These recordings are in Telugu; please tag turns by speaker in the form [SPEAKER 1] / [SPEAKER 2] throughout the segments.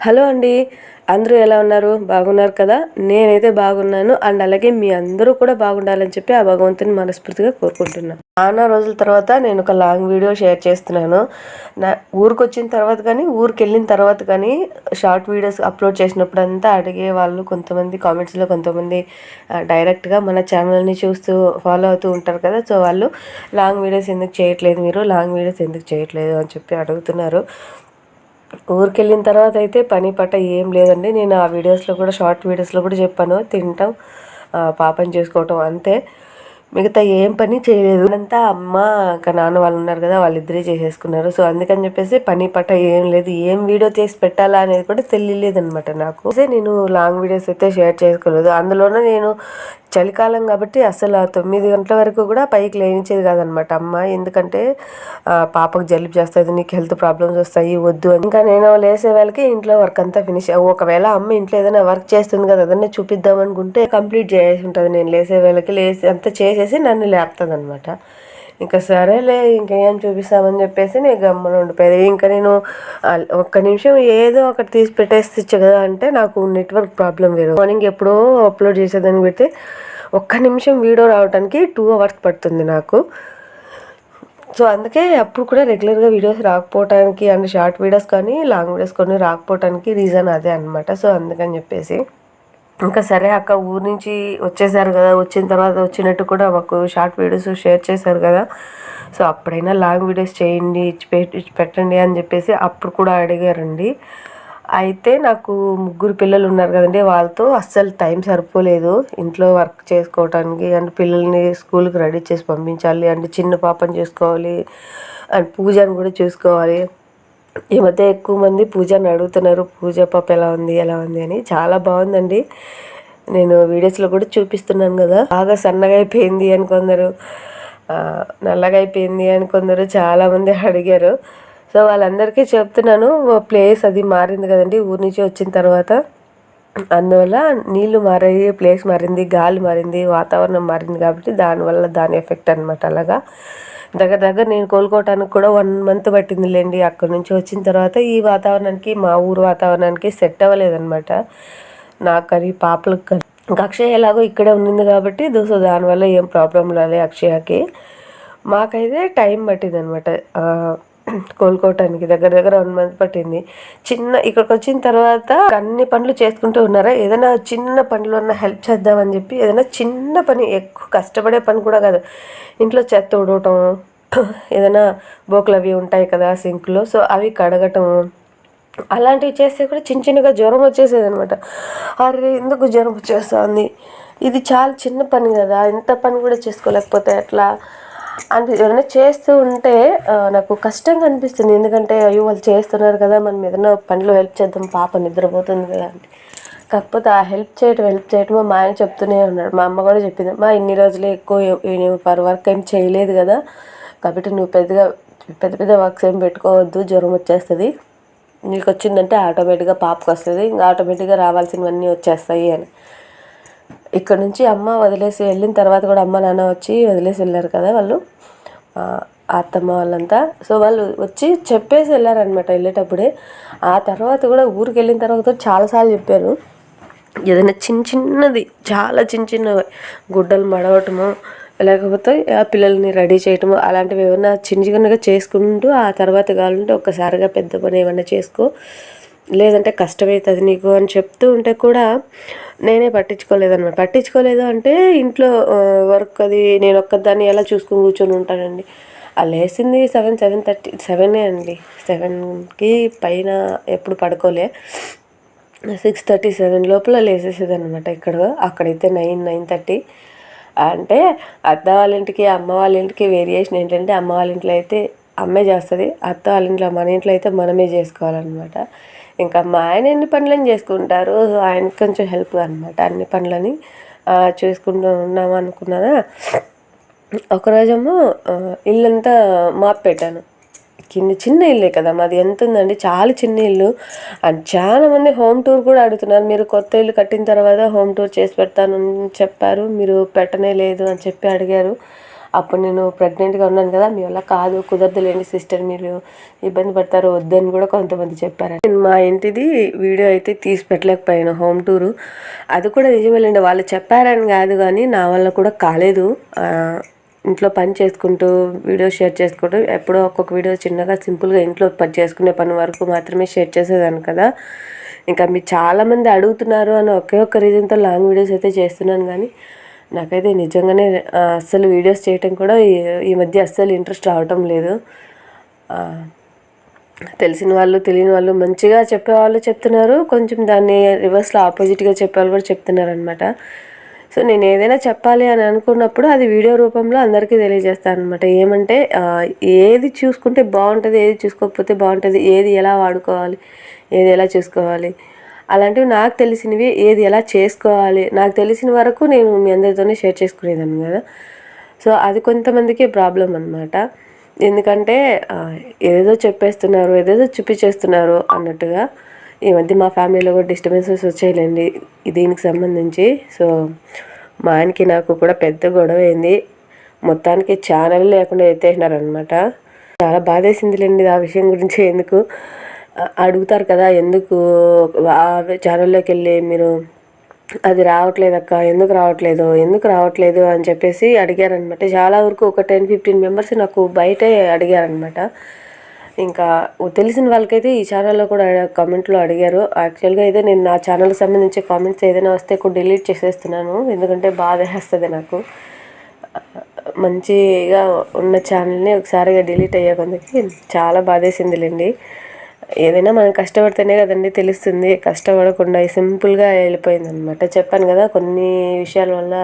[SPEAKER 1] హలో అండి. అందరూ ఎలా ఉన్నారు? బాగున్నారు కదా? నేనైతే బాగున్నాను. అండ్ అలాగే మీ అందరూ కూడా బాగుండాలని చెప్పి ఆ భగవంతుని మనస్ఫూర్తిగా కోరుకుంటున్నాను చాలా రోజుల తర్వాత నేను ఒక లాంగ్ వీడియో షేర్ చేస్తున్నాను. నా ఊరికి వచ్చిన తర్వాత కానీ ఊరికి వెళ్ళిన తర్వాత కానీ షార్ట్ వీడియోస్ అప్లోడ్ చేసినప్పుడు అంతా అడిగే వాళ్ళు కొంతమంది కామెంట్స్లో కొంతమంది డైరెక్ట్గా మన ఛానల్ని చూస్తూ ఫాలో అవుతూ ఉంటారు కదా? సో వాళ్ళు లాంగ్ వీడియోస్ ఎందుకు చేయట్లేదు మీరు? లాంగ్ వీడియోస్ ఎందుకు చేయట్లేదు? అని చెప్పి అడుగుతున్నారు. ఊరికి వెళ్ళిన తర్వాత అయితే పని పట్ట ఏం లేదండి. నేను ఆ వీడియోస్లో కూడా షార్ట్ వీడియోస్లో కూడా చెప్పాను. తింటాం పాపం పాపని చేసుకోవటం అంతే. మిగతా ఏం పని చేయలేదు. అంతా అమ్మ ఇంకా నాన్న వాళ్ళు ఉన్నారు కదా వాళ్ళిద్దరే చేసేసుకున్నారు. సో అందుకని చెప్పేసి పని పట్ట ఏం లేదు. ఏం వీడియో చేసి పెట్టాలా అనేది కూడా తెలియలేదు అనమాట నాకు. అయితే నేను లాంగ్ వీడియోస్ అయితే షేర్ చేసుకోలేదు. అందులోనే నేను చలికాలం కాబట్టి అసలు ఆ తొమ్మిది గంటల వరకు కూడా పైకి లేనిచ్చేది కాదనమాట. అమ్మ ఎందుకంటే పాపకు జలుబు చేస్తుంది నీకు హెల్త్ ప్రాబ్లమ్స్ వస్తాయి వద్దు అని. ఇంకా నేను లేసే వాళ్ళకి ఇంట్లో వర్క్ అంతా ఫినిష్ ఒకవేళ అమ్మ ఇంట్లో ఏదైనా వర్క్ చేస్తుంది కదా ఏదైనా చూపిద్దాం అనుకుంటే కంప్లీట్ చేసి ఉంటుంది. నేను లేసే వేళకి లేసి అంతా చేసేసి నన్ను లేపుతుంది అనమాట ఇంకా సరేలే ఇంకా ఏం చూపిస్తామని చెప్పేసి నేను గమ్మన ఉండిపోయేది ఇంకా నేను ఒక్క నిమిషం ఏదో ఒకటి తీసి పెట్టేసి కదా అంటే నాకు నెట్వర్క్ ప్రాబ్లం వేరు. మార్నింగ్ ఎప్పుడో అప్లోడ్ చేసేదాన్ని పెడితే ఒక్క నిమిషం వీడియో రావడానికి టూ అవర్స్ పడుతుంది నాకు. సో అందుకే అప్పుడు కూడా రెగ్యులర్గా వీడియోస్ రాకపోవటానికి అండ్ షార్ట్ వీడియోస్ కానీ లాంగ్ వీడియోస్ కానీ రాకపోవటానికి రీజన్ అదే అనమాట సో అందుకని చెప్పేసి ఇంకా సరే అక్క ఊరు నుంచి వచ్చేసారు కదా వచ్చిన తర్వాత వచ్చినట్టు కూడా మాకు షార్ట్ వీడియోస్ షేర్ చేశారు కదా. సో అప్పుడైనా లాంగ్ వీడియోస్ చేయండి ఇచ్చి పెట్టండి అని చెప్పేసి అప్పుడు కూడా అడిగారండి. అయితే నాకు ముగ్గురు పిల్లలు ఉన్నారు కదండి వాళ్ళతో అస్సలు టైం సరిపోలేదు. ఇంట్లో వర్క్ చేసుకోవటానికి అండ్ పిల్లల్ని స్కూల్కి రెడీ చేసి పంపించాలి అండ్ చిన్న పాపని చూసుకోవాలి అండ్ పూజని కూడా చూసుకోవాలి. ఈ మధ్య ఎక్కువ మంది పూజని అడుగుతున్నారు పూజ పాప ఎలా ఉంది ఎలా ఉంది అని. చాలా బాగుందండి. నేను వీడియోస్లో కూడా చూపిస్తున్నాను కదా. బాగా సన్నగా అయిపోయింది అని కొందరు నల్లగా అయిపోయింది అని కొందరు చాలామంది అడిగారు. సో వాళ్ళందరికీ చెప్తున్నాను ప్లేస్ అది మారింది కదండి ఊరి నుంచి వచ్చిన తర్వాత. అందువల్ల నీళ్ళు మారాయి ప్లేస్ మారింది గాలి మారింది వాతావరణం మారింది కాబట్టి దానివల్ల దాని ఎఫెక్ట్ అనమాట అలాగా. దగ్గర దగ్గర నేను కోలుకోవటానికి కూడా వన్ మంత్ పట్టిందిలేండి. అక్కడి నుంచి వచ్చిన తర్వాత ఈ వాతావరణానికి మా ఊరు వాతావరణానికి సెట్ అవ్వలేదన్నమాట. నాకు కానీ పాపలకు కానీ ఇంకా అక్షయ ఎలాగో ఇక్కడే ఉండింది కాబట్టి సో దానివల్ల ఏం ప్రాబ్లం రాలే అక్షయకి. మాకైతే టైం పట్టింది అనమాట కోలుకోవటానికి దగ్గర దగ్గర వన్ మంత్ పట్టింది. చిన్న ఇక్కడికి వచ్చిన తర్వాత అన్ని పనులు చేసుకుంటూ ఉన్నారా? ఏదైనా చిన్న పనులు ఉన్న హెల్ప్ చేద్దామని చెప్పి ఏదైనా చిన్న పని ఎక్కువ కష్టపడే పని కూడా కాదు. ఇంట్లో చెత్త ఉడవటం ఏదైనా బోకలు అవి ఉంటాయి కదా సింక్లో సో అవి కడగటం అలాంటివి చేస్తే కూడా చిన్న చిన్నగా జ్వరం వచ్చేసేది అనమాట అరే ఎందుకు జ్వరం వచ్చేస్తుంది? ఇది చాలా చిన్న పని కదా ఇంత పని కూడా చేసుకోలేకపోతే ఎట్లా? అంటే ఏమైనా చేస్తూ ఉంటే నాకు కష్టంగా అనిపిస్తుంది. ఎందుకంటే అయ్యో వాళ్ళు చేస్తున్నారు కదా మనం ఏదైనా పనిలో హెల్ప్ చేద్దాం పాప నిద్రపోతుంది కదా అంటే. కాకపోతే ఆ హెల్ప్ చేయటం హెల్ప్ చేయటం మా ఆయన చెప్తూనే ఉన్నాడు. మా అమ్మ కూడా చెప్పింది మా ఇన్ని రోజులు ఎక్కువ పర్ వర్క్ ఏం చేయలేదు కదా. కాబట్టి నువ్వు పెద్దగా పెద్ద పెద్ద వర్క్స్ ఏం పెట్టుకోవద్దు జ్వరం వచ్చేస్తుంది. నీకు వచ్చిందంటే ఆటోమేటిక్గా పాపకు వస్తుంది ఇంకా ఆటోమేటిక్గా రావాల్సినవన్నీ వచ్చేస్తాయి అని. ఇక్కడ నుంచి అమ్మ వదిలేసి వెళ్ళిన తర్వాత కూడా అమ్మ నాన్న వచ్చి వదిలేసి వెళ్ళారు కదా వాళ్ళు. అత్తమ్మ వాళ్ళంతా. సో వాళ్ళు వచ్చి చెప్పేసి వెళ్ళారనమాట వెళ్ళేటప్పుడే. ఆ తర్వాత కూడా ఊరికి వెళ్ళిన తర్వాత చాలాసార్లు చెప్పారు. ఏదైనా చిన్న చిన్నది చాలా చిన్న చిన్నవి గుడ్డలు మడవటము లేకపోతే ఆ పిల్లల్ని రెడీ చేయటము అలాంటివి ఏమైనా చిన్న చిన్నగా చేసుకుంటూ ఆ తర్వాత కావాలంటే ఒక్కసారిగా పెద్ద పని ఏమైనా చేసుకో. లేదంటే కష్టమవుతుంది నీకు అని చెప్తూ ఉంటే కూడా నేనే పట్టించుకోలేదన్నమాట. పట్టించుకోలేదు అంటే ఇంట్లో వర్క్ అది నేను ఒక్కదాన్ని ఎలా చూసుకుని కూర్చొని ఉంటానండి. ఆ లేసింది సెవెన్ సెవెన్ థర్టీ సెవెనే అండి. సెవెన్కి పైన ఎప్పుడు పడుకోలే. సిక్స్ థర్టీ సెవెన్ లోపల లేసేసేది అనమాట ఇక్కడ. అక్కడైతే నైన్ నైన్ థర్టీ అంటే అత్త వాళ్ళ ఇంటికి అమ్మ వాళ్ళ ఇంటికి వేరియేషన్ ఏంటంటే అమ్మ వాళ్ళ ఇంట్లో అయితే అమ్మే చేస్తుంది. అత్త వాళ్ళ ఇంట్లో మన ఇంట్లో అయితే మనమే చేసుకోవాలన్నమాట. ఇంకా మా ఆయన ఎన్ని పనులని చేసుకుంటారు ఆయనకి కొంచెం హెల్ప్ అనమాట అన్ని పనులని చేసుకుంటూ ఉన్నాము అనుకున్నానా? ఒకరోజేమో ఇల్లంతా మాప్ పెట్టాను కింద చిన్న ఇల్లే కదా మాది ఎంత ఉందండి చాలా చిన్న ఇల్లు. అండ్ చాలా మంది హోమ్ టూర్ కూడా అడుగుతున్నారు మీరు కొత్త ఇల్లు కట్టిన తర్వాత హోమ్ టూర్ చేసి పెడతాను అని చెప్పారు మీరు పెట్టనే లేదు అని చెప్పి అడిగారు. అప్పుడు నేను ప్రెగ్నెంట్గా ఉన్నాను కదా మీ వల్ల కాదు కుదరదులేండి సిస్టర్ మీరు ఇబ్బంది పడతారు వద్దని కూడా కొంతమంది చెప్పారు నేను మా ఇంటిది వీడియో అయితే తీసి పెట్టలేకపోయాను హోమ్ టూరు. అది కూడా నిజమేలేండి వాళ్ళు చెప్పారని కాదు కానీ నా వల్ల కూడా కాలేదు. ఇంట్లో పని చేసుకుంటూ వీడియో షేర్ చేసుకుంటూ ఎప్పుడో ఒక్కొక్క వీడియో చిన్నగా సింపుల్గా ఇంట్లో పని చేసుకునే పని వరకు మాత్రమే షేర్ చేసేదాన్ని కదా. ఇంకా మీరు చాలామంది అడుగుతున్నారు అని ఒకే ఒక్క రీజన్తో లాంగ్ వీడియోస్ అయితే చేస్తున్నాను కానీ నాకైతే నిజంగానే అస్సలు వీడియోస్ చేయటం కూడా ఈ మధ్య అస్సలు ఇంట్రెస్ట్ రావటం లేదు. తెలిసిన వాళ్ళు తెలియని వాళ్ళు మంచిగా చెప్పేవాళ్ళు చెప్తున్నారు. కొంచెం దాన్ని రివర్స్లో ఆపోజిట్గా చెప్పేవాళ్ళు కూడా చెప్తున్నారు అనమాట సో నేను ఏదైనా చెప్పాలి అని అనుకున్నప్పుడు అది వీడియో రూపంలో అందరికీ తెలియజేస్తాను అనమాట ఏమంటే ఏది చూసుకుంటే బాగుంటుంది ఏది చూసుకోకపోతే బాగుంటుంది ఏది ఎలా వాడుకోవాలి ఏది ఎలా చూసుకోవాలి అలాంటివి నాకు తెలిసినవి ఏది ఎలా చేసుకోవాలి నాకు తెలిసిన వరకు నేను మీ అందరితోనే షేర్ చేసుకునేదాన్ని కదా. సో అది కొంతమందికి ప్రాబ్లం అనమాట ఎందుకంటే ఏదేదో చెప్పేస్తున్నారు ఏదేదో చూపించేస్తున్నారు అన్నట్టుగా ఈ మధ్య మా ఫ్యామిలీలో కూడా డిస్టర్బెన్సెస్ వచ్చాయిలేండి దీనికి సంబంధించి. సో మా ఆయనకి నాకు కూడా పెద్ద గొడవ అయింది మొత్తానికి ఛానల్ లేకుండా ఎత్తేసినారనమాట చాలా బాధేసిందిలేండి ఆ విషయం గురించి ఎందుకు? అడుగుతారు కదా ఎందుకు ఛానల్లోకి వెళ్ళి మీరు అది రావట్లేదు అక్క ఎందుకు రావట్లేదు ఎందుకు రావట్లేదు అని చెప్పేసి అడిగారనమాట. చాలా వరకు ఒక టెన్ ఫిఫ్టీన్ మెంబర్స్ నాకు బయటే అడిగారనమాట. ఇంకా తెలిసిన వాళ్ళకైతే ఈ ఛానల్లో కూడా కామెంట్లో అడిగారు. యాక్చువల్గా అయితే నేను నా ఛానల్కి సంబంధించి కామెంట్స్ ఏదైనా వస్తే కూడా డిలీట్ చేసేస్తున్నాను. ఎందుకంటే బాధ వేస్తుంది నాకు. మంచిగా ఉన్న ఛానల్ని ఒకసారిగా డిలీట్ అయ్యే కొందకి చాలా బాధేసిందిలేండి. ఏదైనా మనం కష్టపడితేనే కదండి తెలుస్తుంది. కష్టపడకుండా సింపుల్గా వెళ్ళిపోయింది అనమాట చెప్పాను కదా కొన్ని విషయాల వల్ల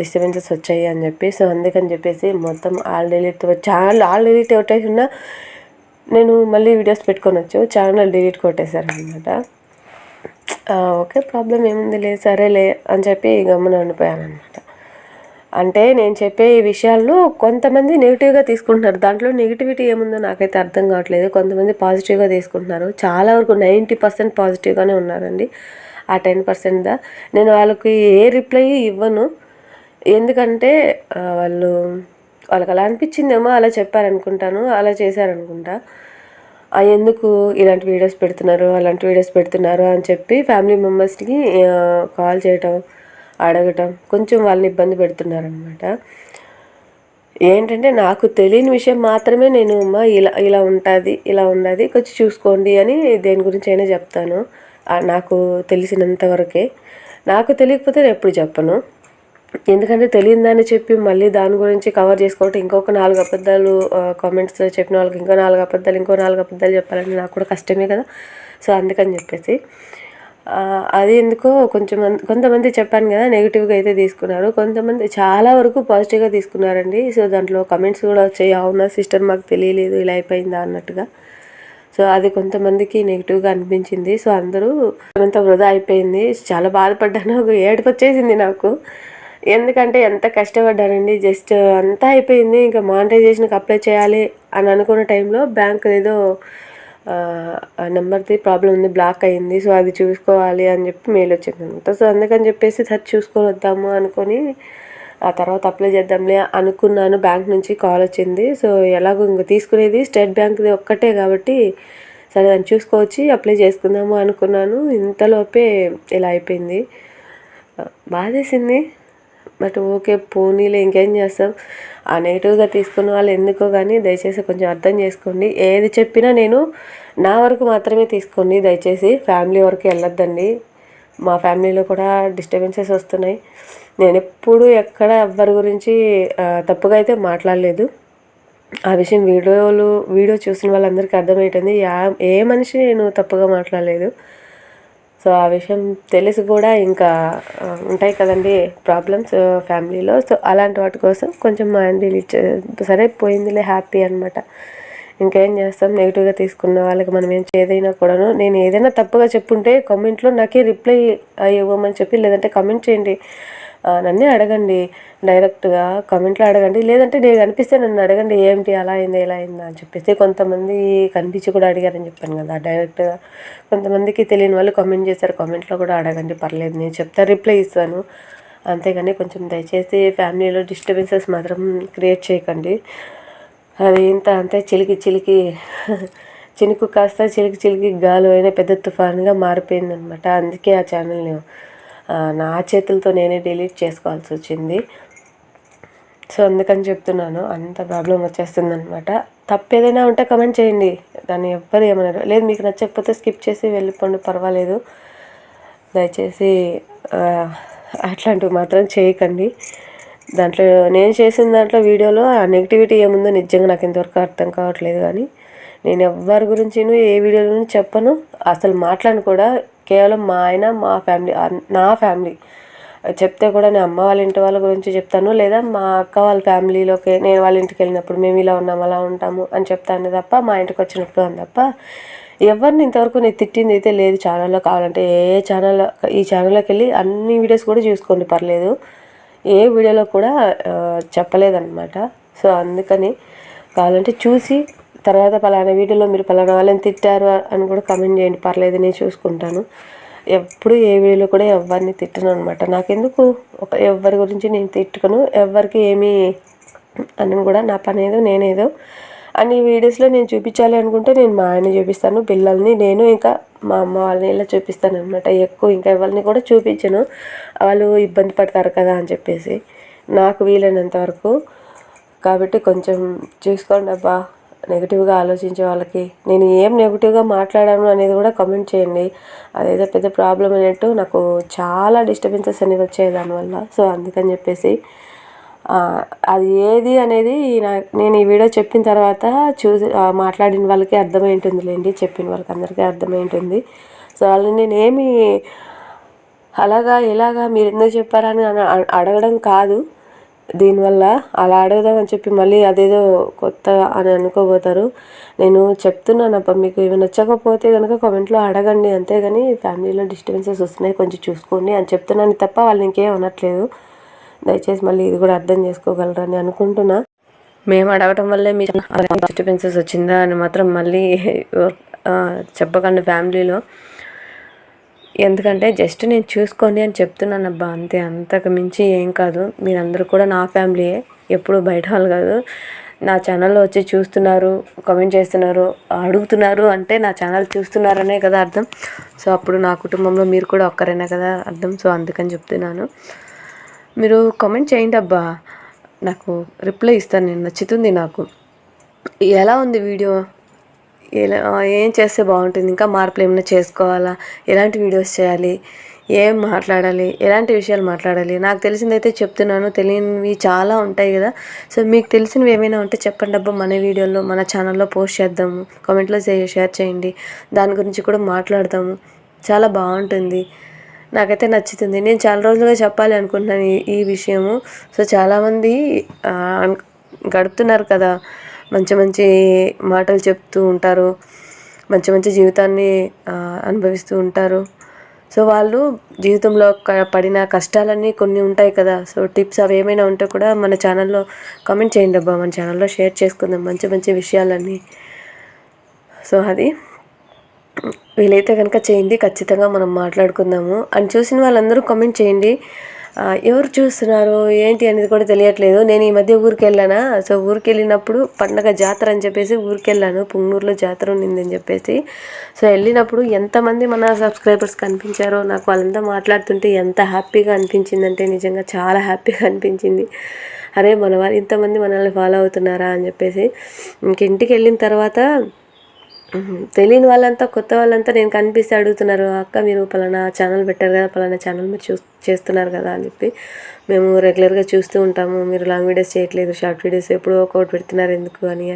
[SPEAKER 1] డిస్టర్బెన్సెస్ వచ్చాయి అని చెప్పి. సో అందుకని చెప్పేసి మొత్తం ఆల్ డిలీట్ చాలా ఆల్ డిలీట్ కొట్టేసిన నేను మళ్ళీ వీడియోస్ పెట్టుకోనొచ్చు ఛానల్ డిలీట్ కొట్టేశారనమాట ఓకే ప్రాబ్లం ఏముంది లేదు సరేలే అని చెప్పి గమ్మున ఉండిపోయాను అనమాట అంటే నేను చెప్పే ఈ విషయాల్లో కొంతమంది నెగిటివ్గా తీసుకుంటున్నారు. దాంట్లో నెగిటివిటీ ఏముందో నాకైతే అర్థం కావట్లేదు. కొంతమంది పాజిటివ్గా తీసుకుంటున్నారు. చాలా వరకు నైంటీ పర్సెంట్ పాజిటివ్గానే ఉన్నారండి. ఆ టెన్ పర్సెంట్ దా. నేను వాళ్ళకి ఏ రిప్లై ఇవ్వను. ఎందుకంటే వాళ్ళు వాళ్ళకి అలా అనిపించిందేమో అలా చెప్పారనుకుంటాను అలా చేశారనుకుంటా. ఎందుకు ఇలాంటి వీడియోస్ పెడుతున్నారు అలాంటి వీడియోస్ పెడుతున్నారు అని చెప్పి ఫ్యామిలీ మెంబర్స్కి కాల్ చేయటం అడగటం కొంచెం వాళ్ళని ఇబ్బంది పెడుతున్నారనమాట ఏంటంటే నాకు తెలియని విషయం మాత్రమే నేను అమ్మ ఇలా ఇలా ఉంటుంది ఇలా ఉన్నది కొంచెం చూసుకోండి అని దేని గురించి అయినా చెప్తాను నాకు తెలిసినంత వరకే. నాకు తెలియకపోతే నేను ఎప్పుడు చెప్పను. ఎందుకంటే తెలియదని చెప్పి మళ్ళీ దాని గురించి కవర్ చేసుకోవటం ఇంకొక నాలుగు అబద్ధాలు కామెంట్స్లో చెప్పిన వాళ్ళకి ఇంకో నాలుగు అబద్ధాలు ఇంకో నాలుగు అబద్ధాలు చెప్పాలంటే నాకు కూడా కష్టమే కదా. సో అందుకని చెప్పేసి. అది ఎందుకో కొంచెం కొంతమంది చెప్పాను కదా నెగిటివ్గా అయితే తీసుకున్నారు. కొంతమంది చాలా వరకు పాజిటివ్గా తీసుకున్నారండి. సో దాంట్లో కమెంట్స్ కూడా వచ్చాయి. అవునా సిస్టర్ మాకు తెలియలేదు ఇలా అయిపోయిందా అన్నట్టుగా. సో అది కొంతమందికి నెగిటివ్గా అనిపించింది. సో అందరూ అంత వృధా అయిపోయింది. చాలా బాధపడ్డాను. ఒక ఏడుపు వచ్చేసింది నాకు. ఎందుకంటే ఎంత కష్టపడ్డానండి. జస్ట్ అంతా అయిపోయింది. ఇంకా మానిటైజేషన్కి అప్లై చేయాలి అని అనుకున్న టైంలో బ్యాంక్ ఏదో నెంబర్ది ప్రాబ్లం ఉంది బ్లాక్ అయింది సో అది చూసుకోవాలి అని చెప్పి మెయిల్ వచ్చింది అనమాట. సో అందుకని చెప్పేసి అది చూసుకొని వద్దాము అనుకొని ఆ తర్వాత అప్లై చేద్దాంలే అనుకున్నాను. బ్యాంక్ నుంచి కాల్ వచ్చింది. సో ఎలాగో ఇంకా తీసుకునేది స్టేట్ బ్యాంక్ది ఒక్కటే కాబట్టి సరే దాన్ని చూసుకోవచ్చి అప్లై చేసుకుందాము అనుకున్నాను. ఇంతలోపే ఇలా అయిపోయింది. బాధేసింది. బట్ ఓకే పోనీలే ఇంకేం చేస్తాం? ఆ నెగిటివ్గా తీసుకున్న వాళ్ళు ఎందుకో కానీ దయచేసి కొంచెం అర్థం చేసుకోండి. ఏది చెప్పినా నేను నా వరకు మాత్రమే తీసుకోండి. దయచేసి ఫ్యామిలీ వరకు వెళ్ళొద్దండి. మా ఫ్యామిలీలో కూడా డిస్టర్బెన్సెస్ వస్తున్నాయి. నేను ఎప్పుడు ఎక్కడ ఎవ్వరి గురించి తప్పుగా అయితే మాట్లాడలేదు. ఆ విషయం వీడియోలు వీడియో చూసిన వాళ్ళందరికీ అర్థమవుతుంది యా ఏ మనిషి నేను తప్పుగా మాట్లాడలేదు. సో ఆ విషయం తెలిసి కూడా ఇంకా ఉంటాయి కదండి ప్రాబ్లమ్స్ ఫ్యామిలీలో సో అలాంటి వాటి కోసం కొంచెం మైండ్ రిలీజ్ సరే పోయిందిలే హ్యాపీ అనమాట ఇంకేం చేస్తాం? నెగిటివ్గా తీసుకున్న వాళ్ళకి మనం ఏం ఏదైనా కూడాను నేను ఏదైనా తప్పుగా చెప్పుంటే కమెంట్లో నాకే రిప్లై ఇవ్వమని చెప్పి లేదంటే కమెంట్ చేయండి. నన్నే అడగండి. డైరెక్ట్గా కమెంట్లో అడగండి. లేదంటే నేను కనిపిస్తే నన్ను అడగండి ఏమిటి? అలా అయిందా? ఇలా అయిందా? అని చెప్పేసి కొంతమంది కనిపించి కూడా అడిగారని చెప్పాను కదా. డైరెక్ట్గా కొంతమందికి తెలియని వాళ్ళు కామెంట్ చేశారు. కామెంట్లో కూడా అడగండి పర్లేదు నేను చెప్తా రిప్లై ఇస్తాను. అంతేగాని కొంచెం దయచేసి ఫ్యామిలీలో డిస్టర్బెన్సెస్ మాత్రం క్రియేట్ చేయకండి. అది ఇంత అంతే చిలికి చిలికి చినుకు కాస్త చిలికి చిలికి గాలు అయిన పెద్ద తుఫాన్గా మారిపోయిందనమాట అందుకే ఆ ఛానల్ని నా చేతులతో నేనే డిలీట్ చేసుకోవాల్సి వచ్చింది. సో అందుకని చెప్తున్నాను అంత ప్రాబ్లం వచ్చేస్తుంది అనమాట తప్పు ఏదైనా ఉంటే కమెంట్ చేయండి. దాన్ని ఎవ్వరు ఏమన్నారు లేదు మీకు నచ్చకపోతే స్కిప్ చేసి వెళ్ళిపోండి పర్వాలేదు. దయచేసి అట్లాంటివి మాత్రం చేయకండి. దాంట్లో నేను చేసిన దాంట్లో వీడియోలో ఆ నెగిటివిటీ ఏముందో నిజంగా నాకు ఇంతవరకు అర్థం కావట్లేదు కానీ నేను ఎవరి గురించి ఏ వీడియోలో చెప్పను. అసలు మాట్లాడను కూడా. కేవలం మా ఆయన మా ఫ్యామిలీ నా ఫ్యామిలీ. చెప్తే కూడా నేను అమ్మ వాళ్ళ ఇంటి వాళ్ళ గురించి చెప్తాను. లేదా మా అక్క వాళ్ళ ఫ్యామిలీలోకి నేను వాళ్ళ ఇంటికి వెళ్ళినప్పుడు మేము ఇలా ఉన్నాం అలా ఉంటాము అని చెప్తాను తప్ప మా ఇంటికి వచ్చినప్పుడు అని తప్ప ఎవరిని ఇంతవరకు నేను తిట్టింది అయితే లేదు ఛానల్లో కావాలంటే ఏ ఛానల్లో ఈ ఛానల్లోకి వెళ్ళి అన్ని వీడియోస్ కూడా చూసుకోండి పర్లేదు. ఏ వీడియోలో కూడా చెప్పలేదన్నమాట. సో అందుకని కావాలంటే చూసి తర్వాత పలానా వీడియోలో మీరు పలానా వాళ్ళని తిట్టారు అని కూడా కమెంట్ చేయండి. పర్లేదు నేను చూసుకుంటాను. ఎప్పుడు ఏ వీడియోలో కూడా ఎవరిని తిట్టను అనమాట నాకెందుకు? ఒక ఎవరి గురించి నేను తిట్టుకును. ఎవరికి ఏమీ అని కూడా నా పని ఏదో నేనేదో. అన్ని వీడియోస్లో నేను చూపించాలి అనుకుంటే నేను మా ఆయన చూపిస్తాను పిల్లల్ని. నేను ఇంకా మా అమ్మ వాళ్ళని ఇలా చూపిస్తాను అనమాట ఎక్కువ ఇంకా ఎవరిని కూడా చూపించను. వాళ్ళు ఇబ్బంది పడతారు కదా అని చెప్పేసి. నాకు వీలైనంత వరకు. కాబట్టి కొంచెం చూసుకోండి అబ్బా. నెగిటివ్గా ఆలోచించే వాళ్ళకి నేను ఏం నెగిటివ్గా మాట్లాడాను అనేది కూడా కమెంట్ చేయండి. అదేదో పెద్ద ప్రాబ్లం అయినట్టు నాకు చాలా డిస్టర్బెన్సెస్ అనేవి వచ్చాయి దానివల్ల. సో అందుకని చెప్పేసి అది ఏది అనేది నేను ఈ వీడియో చెప్పిన తర్వాత చూసి మాట్లాడిన వాళ్ళకి అర్థమై ఉంటుందిలేండి చెప్పిన వాళ్ళకి అందరికీ అర్థమై ఉంటుంది సో వాళ్ళని నేనేమి అలాగా ఇలాగా మీరు ఎందుకు చెప్పారని అడగడం కాదు. దీనివల్ల అలా అడుగుదామని చెప్పి మళ్ళీ అదేదో కొత్త అని అనుకోబోతారు. నేను చెప్తున్నాను అప్ప మీకు ఇవి నచ్చకపోతే కనుక కామెంట్లో అడగండి. అంతేగాని ఫ్యామిలీలో డిస్టర్బెన్సెస్ వస్తున్నాయి కొంచెం చూసుకోండి అని చెప్తున్నాను. తప్ప వాళ్ళు ఇంకేం అనట్లేదు. దయచేసి మళ్ళీ ఇది కూడా అర్థం చేసుకోగలరని అనుకుంటున్నా. మేము అడగటం వల్లే మీకు డిస్టర్బెన్సెస్ వచ్చిందా అని మాత్రం మళ్ళీ చెప్పకండి ఫ్యామిలీలో. ఎందుకంటే జస్ట్ నేను చూసుకోండి అని చెప్తున్నాను అబ్బా అంతే. అంతకు మించి ఏం కాదు. మీరందరూ కూడా నా ఫ్యామిలీయే. ఎప్పుడు బయట వాళ్ళు కాదు. నా ఛానల్లో వచ్చి చూస్తున్నారు కామెంట్ చేస్తున్నారు అడుగుతున్నారు అంటే నా ఛానల్ చూస్తున్నారనే కదా అర్థం. సో అప్పుడు నా కుటుంబంలో మీరు కూడా ఒక్కరైనా కదా అర్థం. సో అందుకని చెప్తున్నాను. మీరు కామెంట్ చేయండి అబ్బా. నాకు రిప్లై ఇస్తాను. నేను నచ్చుతుంది నాకు. ఎలా ఉంది వీడియో? ఎలా ఏం చేస్తే బాగుంటుంది? ఇంకా మార్పులు ఏమైనా చేసుకోవాలా? ఎలాంటి వీడియోస్ చేయాలి? ఏం మాట్లాడాలి? ఎలాంటి విషయాలు మాట్లాడాలి? నాకు తెలిసిందైతే చెప్తున్నాను తెలియనివి చాలా ఉంటాయి కదా. సో మీకు తెలిసినవి ఏమైనా ఉంటే చెప్పండి అబ్బా. మన వీడియోలో మన ఛానల్లో పోస్ట్ చేద్దాము. కామెంట్లో షేర్ చేయండి. దాని గురించి కూడా మాట్లాడదాము. చాలా బాగుంటుంది. నాకైతే నచ్చుతుంది. నేను చాలా రోజులుగా చెప్పాలి అనుకుంటున్నాను ఈ విషయము. సో చాలామంది గడుపుతున్నారు కదా. మంచి మంచి మాటలు చెప్తూ ఉంటారు. మంచి మంచి జీవితాన్ని అనుభవిస్తూ ఉంటారు. సో వాళ్ళు జీవితంలో పడిన కష్టాలన్నీ కొన్ని ఉంటాయి కదా. సో టిప్స్ అవి ఏమైనా ఉంటే కూడా మన ఛానల్లో కామెంట్ చేయండి అబ్బా. మన ఛానల్లో షేర్ చేసుకుందాం. మంచి మంచి విషయాలన్నీ. సో అది. వీలైతే కనుక చేయండి. ఖచ్చితంగా మనం మాట్లాడుకుందాము. అని చూసిన వాళ్ళందరూ కామెంట్ చేయండి. ఎవరు చూస్తున్నారు? ఏంటి అనేది కూడా తెలియట్లేదు. నేను ఈ మధ్య ఊరికి వెళ్ళానా సో ఊరికి వెళ్ళినప్పుడు పండగ జాతర అని చెప్పేసి ఊరికి వెళ్ళాను పుంగనూరులో జాతర ఉండిందని చెప్పేసి. సో వెళ్ళినప్పుడు ఎంతమంది మన సబ్స్క్రైబర్స్ కనిపించారో నాకు వాళ్ళంతా మాట్లాడుతుంటే ఎంత హ్యాపీగా అనిపించిందంటే నిజంగా చాలా హ్యాపీగా అనిపించింది. అరే మన వాళ్ళు ఇంతమంది మనల్ని ఫాలో అవుతున్నారా అని చెప్పేసి. ఇంక ఇంటికి వెళ్ళిన తర్వాత తెలియని వాళ్ళంతా కొత్త వాళ్ళంతా నేను కనిపిస్తే అడుగుతున్నారు అక్క మీరు పలానా ఛానల్ పెట్టారు కదా పలానా ఛానల్ మీరు చూ చేస్తున్నారు కదా అని చెప్పి మేము రెగ్యులర్గా చూస్తూ ఉంటాము. మీరు లాంగ్ వీడియోస్ చేయట్లేదు షార్ట్ వీడియోస్ ఎప్పుడో ఒకటి పెడుతున్నారు ఎందుకు అని.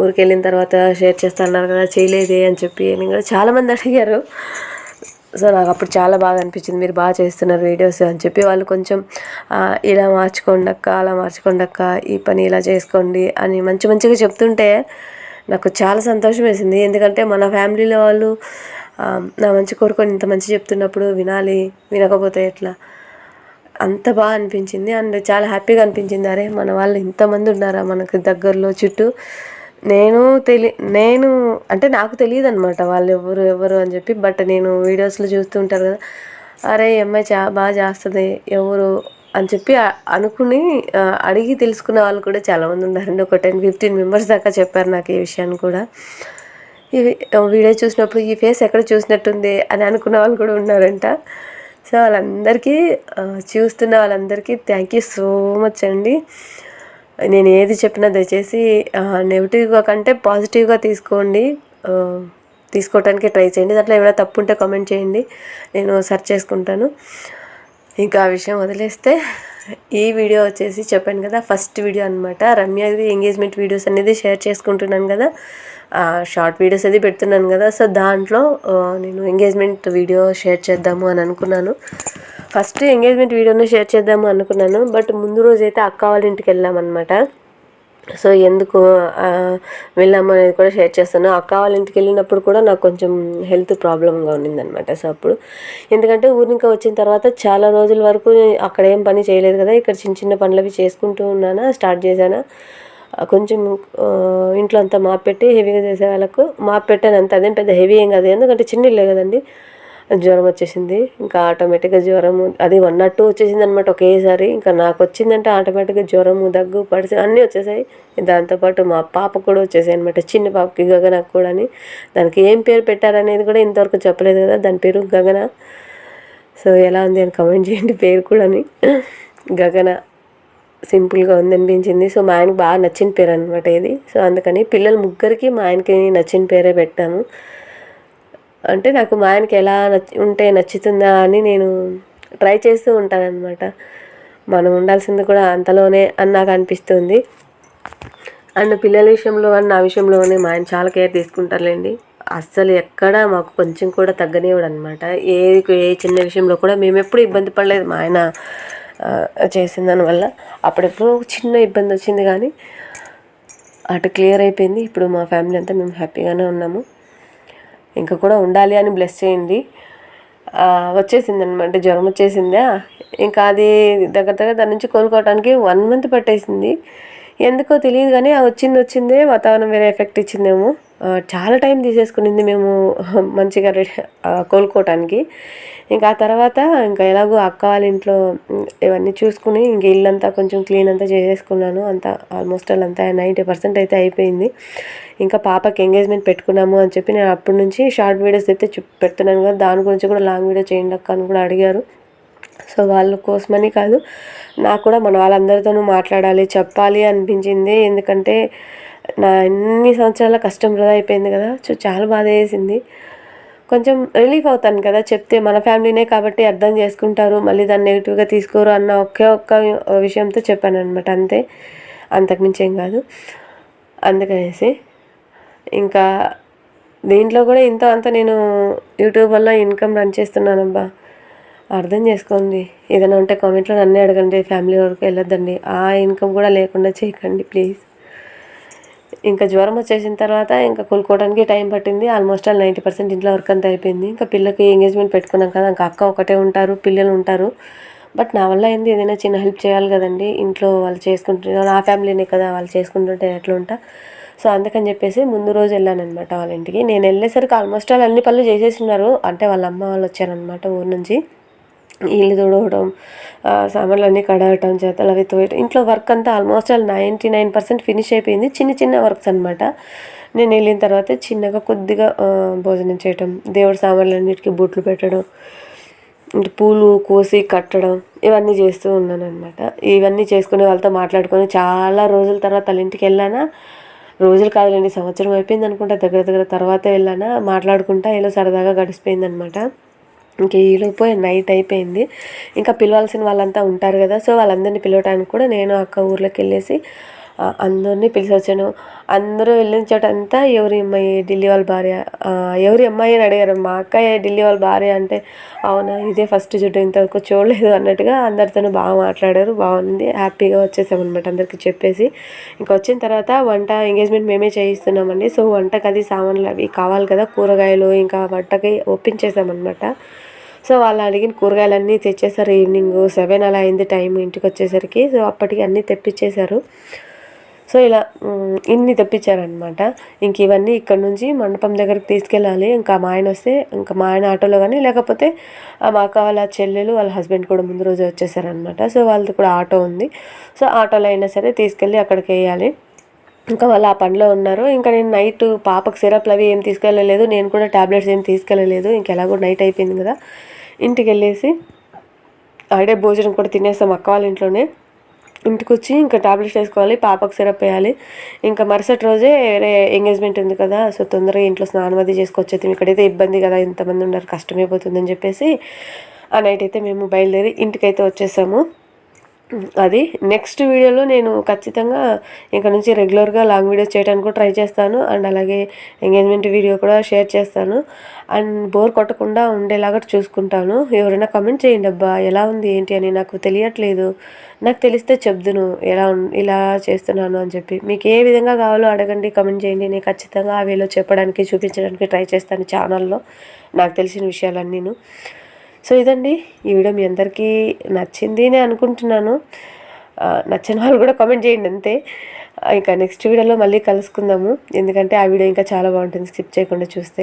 [SPEAKER 1] ఊరికి వెళ్ళిన తర్వాత షేర్ చేస్తా అన్నారు కదా చేయలేదే అని చెప్పి నేను కూడా చాలామంది అడిగారు. సో నాకు అప్పుడు చాలా బాగా అనిపించింది మీరు బాగా చేస్తున్నారు వీడియోస్ అని చెప్పి వాళ్ళు కొంచెం ఇలా మార్చుకోండి అక్క అలా మార్చుకోండి అక్క ఈ పని ఇలా చేసుకోండి అని మంచి మంచిగా చెప్తుంటే నాకు చాలా సంతోషం వేసింది. ఎందుకంటే మన ఫ్యామిలీలో వాళ్ళు నా మంచి కోరుకొని ఇంత మంచి చెప్తున్నప్పుడు వినాలి వినకపోతే ఎట్లా? అంత బాగా అనిపించింది. అండ్ చాలా హ్యాపీగా అనిపించింది. అరే మన వాళ్ళు ఇంతమంది ఉన్నారా మనకు దగ్గరలో చుట్టూ? నేను తెలి నేను అంటే నాకు తెలియదు అనమాట వాళ్ళు ఎవరు ఎవరు అని చెప్పి. బట్ నేను వీడియోస్లో చూస్తూ ఉంటారు కదా. అరే ఈ అమ్మాయి చా బాగా చేస్తుంది. ఎవరు అని చెప్పి అనుకుని అడిగి తెలుసుకున్న వాళ్ళు కూడా చాలామంది ఉన్నారండి. ఒక టెన్ ఫిఫ్టీన్ మెంబర్స్ దాకా చెప్పారు నాకు ఈ విషయాన్ని కూడా. ఈ వీడియో చూసినప్పుడు ఈ ఫేస్ ఎక్కడ చూసినట్టుంది అని అనుకున్న వాళ్ళు కూడా ఉన్నారంట. సో వాళ్ళందరికీ చూస్తున్న వాళ్ళందరికీ థ్యాంక్ యూ సో మచ్ అండి. నేను ఏది చెప్పినా దయచేసి నెగిటివ్గా కంటే పాజిటివ్గా తీసుకోండి. తీసుకోవడానికి తీసుకోవటానికి ట్రై చేయండి. దాంట్లో ఏమైనా తప్పు ఉంటే కామెంట్ చేయండి. నేను సెర్చ్ చేసుకుంటాను. ఇంకా ఆ విషయం వదిలేస్తే ఈ వీడియో వచ్చేసి చెప్పాను కదా ఫస్ట్ వీడియో అనమాట రమ్యది ఎంగేజ్మెంట్ వీడియోస్ అనేది షేర్ చేసుకుంటున్నాను కదా. షార్ట్ వీడియోస్ అది పెడుతున్నాను కదా. సో దాంట్లో నేను ఎంగేజ్మెంట్ వీడియో షేర్ చేద్దాము అని అనుకున్నాను. ఫస్ట్ ఎంగేజ్మెంట్ వీడియోని షేర్ చేద్దాము అనుకున్నాను. బట్ ముందు రోజైతే అక్క వాళ్ళ ఇంటికి వెళ్ళామన్నమాట. సో ఎందుకు వెళ్ళాము అనేది కూడా షేర్ చేస్తాను. అక్క వాళ్ళ ఇంటికి వెళ్ళినప్పుడు కూడా నాకు కొంచెం హెల్త్ ప్రాబ్లంగా ఉండిందనమాట సో అప్పుడు ఎందుకంటే ఊరికి వచ్చిన తర్వాత చాలా రోజుల వరకు అక్కడ ఏం పని చేయలేదు కదా ఇక్కడ చిన్న చిన్న పనులు అవి చేసుకుంటూ ఉన్నానా స్టార్ట్ చేశానా. కొంచెం ఇంట్లో అంతా మాపెట్టి హెవీగా చేసే వాళ్ళకు మాపెట్టాను అంత. అదేం పెద్ద హెవీ ఏం కాదు ఎందుకంటే చిన్న ఇల్లే కదండి. జ్వరం వచ్చేసింది. ఇంకా ఆటోమేటిక్గా జ్వరము అది వన్ నాట్ టూ వచ్చేసింది అనమాట ఒకేసారి. ఇంకా నాకు వచ్చిందంటే ఆటోమేటిక్గా జ్వరము దగ్గు పడిసి అన్నీ వచ్చేసాయి. దాంతోపాటు మా పాప కూడా వచ్చేసాయి అనమాట చిన్న పాపకి గగన కూడా అని దానికి ఏం పేరు పెట్టారనేది కూడా ఇంతవరకు చెప్పలేదు కదా. దాని పేరు గగన. సో ఎలా ఉంది అని కమెంట్ చేయండి పేరు కూడా అని గగన సింపుల్గా ఉంది అనిపించింది సో మా ఆయనకు బాగా నచ్చిన పేరు అనమాట ఇది. సో అందుకని పిల్లలు ముగ్గురికి మా ఆయనకి నచ్చిన పేరే పెట్టాము. అంటే నాకు మా ఆయనకి ఎలా నచ్చి ఉంటే నచ్చుతుందా అని నేను ట్రై చేస్తూ ఉంటానన్నమాట. మనం ఉండాల్సింది కూడా అంతలోనే అని నాకు అనిపిస్తుంది. అండ్ పిల్లల విషయంలో అని నా విషయంలోనే మా ఆయన చాలా కేర్ తీసుకుంటారులేండి. అస్సలు ఎక్కడ మాకు కొంచెం కూడా తగ్గనివ్వడు అనమాట ఏ ఏ చిన్న విషయంలో కూడా మేము ఎప్పుడు ఇబ్బంది పడలేదు మా ఆయన చేసిన దానివల్ల అప్పుడెప్పుడు చిన్న ఇబ్బంది వచ్చింది కానీ అటు క్లియర్ అయిపోయింది. ఇప్పుడు మా ఫ్యామిలీ అంతా మేము హ్యాపీగానే ఉన్నాము. ఇంకా కూడా ఉండాలి అని బ్లెస్ చేయండి. వచ్చేసింది అనమాట జ్వరం వచ్చేసిందా? ఇంకా అది దగ్గర దగ్గర దాని నుంచి కోలుకోవడానికి వన్ మంత్ పట్టేసింది. ఎందుకో తెలియదు కానీ వచ్చింది వచ్చిందే వాతావరణం వేరే ఎఫెక్ట్ ఇచ్చిందేమో. చాలా టైం తీసేసుకునింది మేము మంచిగా రెడీ కోలుకోవటానికి. ఇంకా ఆ తర్వాత ఇంకా ఎలాగో అక్క వాళ్ళ ఇంట్లో ఇవన్నీ చూసుకుని ఇంక ఇల్లంతా కొంచెం క్లీన్ అంతా చేసేసుకున్నాను. అంతా ఆల్మోస్ట్ ఆల్ అంతా నైంటీ పర్సెంట్ అయితే అయిపోయింది. ఇంకా పాపకి ఎంగేజ్మెంట్ పెట్టుకున్నాము అని చెప్పి నేను అప్పటి నుంచి షార్ట్ వీడియోస్ అయితే పెడుతున్నాను కదా దాని గురించి కూడా లాంగ్ వీడియో చేయండి అక్క అని కూడా అడిగారు. సో వాళ్ళ కోసమని కాదు నాకు కూడా మన వాళ్ళందరితోనూ మాట్లాడాలి చెప్పాలి అనిపించింది. ఎందుకంటే నా ఎన్ని సంవత్సరాల కష్టం వృధా అయిపోయింది కదా సో చాలా బాధ వేసింది. కొంచెం రిలీఫ్ అవుతాను కదా చెప్తే మన ఫ్యామిలీనే కాబట్టి అర్థం చేసుకుంటారు మళ్ళీ దాన్ని నెగిటివ్గా తీసుకోరు అన్న ఒకే ఒక్క విషయంతో చెప్పాను అనమాట అంతే. అంతకుమించి ఏం కాదు. అందుకనేసి ఇంకా దీంట్లో కూడా ఇంత అంత నేను యూట్యూబ్ వల్ల ఇన్కమ్ రన్ చేస్తున్నానబ్బా. అర్థం చేసుకోండి. ఏదైనా ఉంటే కామెంట్లో నన్నే అడగండి ఫ్యామిలీ వరకు వెళ్ళొద్దండి. ఆ ఇన్కమ్ కూడా లేకుండా చేయకండి ప్లీజ్. ఇంకా జ్వరం వచ్చేసిన తర్వాత ఇంకా కోలుకోవడానికి టైం పట్టింది. ఆల్మోస్ట్ ఆల్ నైంటీ పర్సెంట్ ఇంట్లో వర్క్ అంతా అయిపోయింది. ఇంకా పిల్లకి ఎంగేజ్మెంట్ పెట్టుకున్నాం కదా ఇంకా అక్క ఒకటే ఉంటారు పిల్లలు ఉంటారు. బట్ నా వల్ల ఏంది? ఏదైనా చిన్న హెల్ప్ చేయాలి కదండి. ఇంట్లో వాళ్ళు చేసుకుంటున్నారు నా ఫ్యామిలీనే కదా వాళ్ళు చేసుకుంటుంటే ఎట్లా ఉంటా? సో అందుకని చెప్పేసి ముందు రోజు వెళ్ళానమాట వాళ్ళ ఇంటికి. నేను వెళ్ళేసరికి ఆల్మోస్ట్ ఆల్ అన్ని పనులు చేసేస్తున్నారు అంటే వాళ్ళ అమ్మ వాళ్ళు వచ్చారనమాట ఊరు నుంచి. ఇల్లు తుడవడం సామాన్లు అన్నీ కడగటం చేతలు అవి తోయటం. ఇంట్లో వర్క్ అంతా almost all ninety nine percent finish అయిపోయింది. చిన్న చిన్న వర్క్స్ అనమాట నేను వెళ్ళిన తర్వాత చిన్నగా కొద్దిగా భోజనం చేయటం దేవుడి సామాన్లు అన్నిటికీ బూట్లు పెట్టడం పూలు కోసి కట్టడం ఇవన్నీ చేస్తూ ఉన్నాను అనమాట ఇవన్నీ చేసుకుని వాళ్ళతో మాట్లాడుకొని చాలా రోజుల తర్వాత వాళ్ళ ఇంటికి వెళ్ళానా? రోజులు కాదులేండి సంవత్సరం అయిపోయింది అనుకుంటా. దగ్గర దగ్గర తర్వాత వెళ్ళానా? మాట్లాడుకుంటా ఇలా సరదాగా గడిచిపోయింది అనమాట ఇంక ఈలోపు నైట్ అయిపోయింది. ఇంకా పిలవాల్సిన వాళ్ళంతా ఉంటారు కదా సో వాళ్ళందరినీ పిలవడానికి కూడా నేను అక్క ఊర్లోకి వెళ్ళేసి అందరినీ పిలిచొచ్చాను. అందరూ వెళ్ళిన చోట అంతా ఎవరి అమ్మాయి ఢిల్లీ వాళ్ళ భార్య ఎవరి అమ్మాయి అని అడిగారు. మా అక్క ఢిల్లీ వాళ్ళ భార్య అంటే అవునా ఇదే ఫస్ట్ చుట్టూ ఇంతవరకు చూడలేదు అన్నట్టుగా అందరితోనూ బాగా మాట్లాడారు. బాగుంది. హ్యాపీగా వచ్చేసామన్నమాట అందరికీ చెప్పేసి. ఇంకా వచ్చిన తర్వాత వంట ఎంగేజ్మెంట్ మేమే చేయిస్తున్నామండి. సో వంటకి అది సామాన్లు అవి కావాలి కదా కూరగాయలు ఇంకా వంటకి ఒప్పించేసామన్నమాట. సో వాళ్ళు అడిగిన కూరగాయలన్నీ తెచ్చేసారు. ఈవినింగ్ సెవెన్ అలా అయింది టైం ఇంటికి వచ్చేసరికి. సో అప్పటికి అన్నీ తెప్పించేశారు సో ఇలా ఇన్ని తెప్పించారనమాట ఇంక ఇవన్నీ ఇక్కడ నుంచి మండపం దగ్గరికి తీసుకెళ్ళాలి. ఇంకా మా ఆయన వస్తే ఇంకా మా ఆయన ఆటోలో కానీ లేకపోతే ఆ మా అక్క వాళ్ళ చెల్లెలు వాళ్ళ హస్బెండ్ కూడా ముందు రోజు వచ్చేసారనమాట సో వాళ్ళది కూడా ఆటో ఉంది. సో ఆటోలో అయినా సరే తీసుకెళ్ళి అక్కడికి వేయాలి. ఇంకా వాళ్ళు ఆ పనిలో ఉన్నారు. ఇంకా నేను నైట్ పాపకు సిరప్లు అవి ఏం తీసుకెళ్ళలేదు. నేను కూడా టాబ్లెట్స్ ఏం తీసుకెళ్ళలేదు. ఇంకెలాగో నైట్ అయిపోయింది కదా. ఇంటికి వెళ్ళేసి ఆడే భోజనం కూడా తినేస్తాం అక్క వాళ్ళ ఇంట్లోనే. ఇంటికి వచ్చి ఇంకా టాబ్లెట్స్ వేసుకోవాలి పాపకు సిరప్ వేయాలి. ఇంకా మరుసటి రోజే వేరే ఎంగేజ్మెంట్ ఉంది కదా సో తొందరగా ఇంట్లో స్నానం అది చేసుకొచ్చేది ఇక్కడైతే ఇబ్బంది కదా ఇంతమంది ఉన్నారు కష్టమైపోతుందని చెప్పేసి ఆ నైట్ అయితే మేము బయలుదేరి ఇంటికైతే వచ్చేసాము. అది నెక్స్ట్ వీడియోలో నేను ఖచ్చితంగా ఇంకా నుంచి రెగ్యులర్గా లాంగ్ వీడియోస్ చేయడానికి కూడా ట్రై చేస్తాను. అండ్ అలాగే ఎంగేజ్మెంట్ వీడియో కూడా షేర్ చేస్తాను. అండ్ బోర్ కొట్టకుండా ఉండేలాగా చూసుకుంటాను. ఎవరైనా కమెంట్ చేయండి అబ్బా ఎలా ఉంది? ఏంటి? అని నాకు తెలియట్లేదు. నాకు తెలిస్తే చెప్దును ఎలా ఉన్- ఇలా చేస్తున్నాను అని చెప్పి. మీకు ఏ విధంగా కావాలో అడగండి కమెంట్ చేయండి. నేను ఖచ్చితంగా ఆ వేలో చెప్పడానికి చూపించడానికి ట్రై చేస్తాను ఛానల్లో నాకు తెలిసిన విషయాలన్నీను. సో ఇదండి. ఈ వీడియో మీ అందరికీ నచ్చింది అని అనుకుంటున్నాను. నచ్చిన వాళ్ళు కూడా కామెంట్ చేయండి అంతే. ఇంకా నెక్స్ట్ వీడియోలో మళ్ళీ కలుసుకుందాము. ఎందుకంటే ఆ వీడియో ఇంకా చాలా బాగుంటుంది. స్కిప్ చేయకుండా చూస్తే.